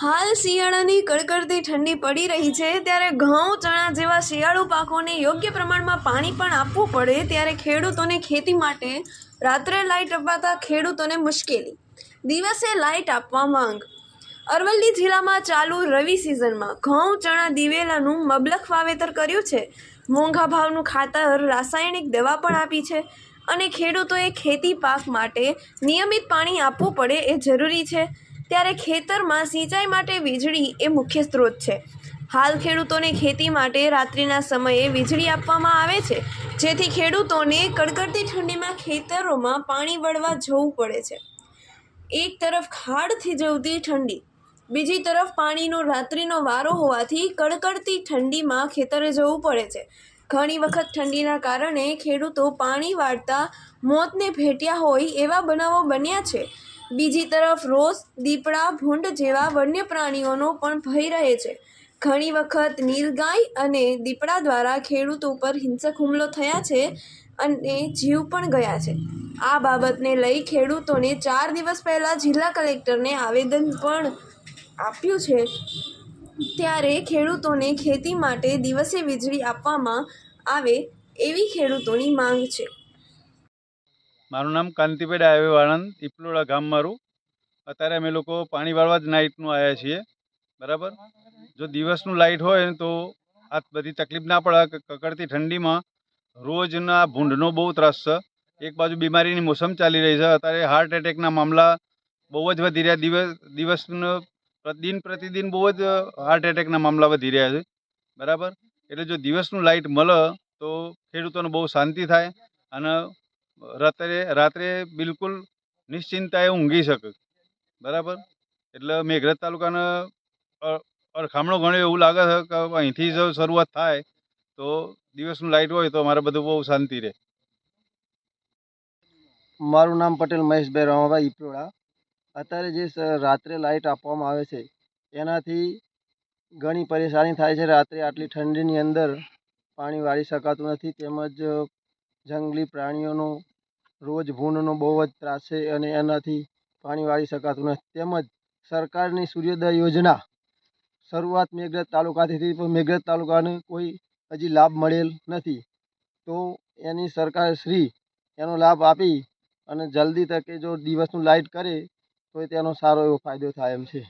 હાલ શિયાળાની કડકડતી ઠંડી પડી રહી છે, ત્યારે ઘઉં, ચણા જેવા શિયાળુ પાકોને યોગ્ય પ્રમાણમાં પાણી પણ આપવું પડે, ત્યારે ખેડૂતોને ખેતી માટે રાત્રે લાઇટ અપાતા ખેડૂતોને મુશ્કેલી. દિવસે લાઇટ આપવા માંગ. અરવલ્લી જિલ્લામાં ચાલુ રવિ સિઝનમાં ઘઉં, ચણા, દિવેલાનું મબલખ વાવેતર કર્યું છે. મોંઘા ભાવનું ખાતર, રાસાયણિક દવા પણ આપી છે અને ખેડૂતોએ ખેતી પાક માટે નિયમિત પાણી આપવું પડે એ જરૂરી છે. ત્યારે ખેતરમાં સિંચાઈ માટે વીજળી એ મુખ્ય સ્ત્રોત છે. હાલ ખેડૂતોને ખેતી માટે રાત્રિના સમયે વીજળી આપવામાં આવે છે, જેથી ખેડૂતોને કડકડતી ઠંડીમાં ખેતરોમાં પાણી વળવા જવું પડે છે. એક તરફ ખાડથી જવતી ઠંડી, બીજી તરફ પાણીનો રાત્રિનો વારો હોવાથી કડકડતી ઠંડીમાં ખેતરે જવું પડે છે. ઘણી વખત ઠંડીના કારણે ખેડૂતો પાણી વાળતા મોતને ભેટ્યા હોય એવા બનાવો બન્યા છે બીજી તરફ રોસ, દીપડા, ભૂંડ જેવા વન્ય પ્રાણીઓનો પણ ભય રહે છે. ઘણી વખત નીલગાય અને દીપડા દ્વારા ખેડૂતો ઉપર હિંસક હુમલો થયા છે અને જીવ પણ ગયા છે. આ બાબતને લઈ ખેડૂતોને ચાર દિવસ પહેલાં જિલ્લા કલેક્ટરને આવેદન પણ આપ્યું છે. ત્યારે ખેડૂતોને ખેતી માટે દિવસે વીજળી આપવામાં આવે એવી ખેડૂતોની માંગ છે. મારું નામ કાંતિભાઈ ડાયવે આણંદ ઇપલોડા ગામ મારું. અત્યારે અમે લોકો પાણી વાળવા જ નાઇટનું આવ્યા છીએ, બરાબર? જો દિવસનું લાઇટ હોય તો આ બધી તકલીફ ના પડે કકડતી ઠંડીમાં રોજના ભૂંડનો બહુ ત્રાસ છે. એક બાજુ બીમારીની મોસમ ચાલી રહી છે, અત્યારે હાર્ટ એટેકના મામલા બહુ જ વધી રહ્યા, દિવસ, દિવસનો દિન પ્રતિદિન બહુ જ હાર્ટ એટેકના મામલા વધી રહ્યા છે, બરાબર? એટલે જો દિવસનું લાઇટ મળે તો ખેડૂતોને બહુ શાંતિ થાય અને રાત્રે રાત્રે બિલકુલ નિશ્ચિંતાએ ઊંઘી શકે. બરાબર? એટલે મેઘરજ તાલુકાને અરખામણો ગણ્યો એવું લાગે છે કે અહીંથી જો શરૂઆત થાય, તો દિવસનું લાઇટ હોય તો મારે બધું બહુ શાંતિ રહે. મારું નામ પટેલ મહેશભાઈ રમાભાઈ ઇપરોડા અત્યારે જે રાત્રે લાઇટ આપવામાં આવે છે, એનાથી ઘણી પરેશાની થાય છે. રાત્રે આટલી ઠંડીની અંદર પાણી વાળી શકાતું નથી, તેમજ જંગલી પ્રાણીઓનો રોજ ભૂંડનો બહુ જ ત્રાસ છે અને એનાથી પાણી વાળી શકાતું નથી. તેમજ સરકારની સૂર્યોદય યોજના શરૂઆત મેઘરજ તાલુકાથી પણ મેઘરજ તાલુકાને કોઈ હજી લાભ મળેલ નથી. તો એની સરકાર શ્રી એનો લાભ આપી અને જલ્દી તકે જો દિવસનું લાઇટ કરે તો તેનો સારો એવો ફાયદો થાય એમ છે.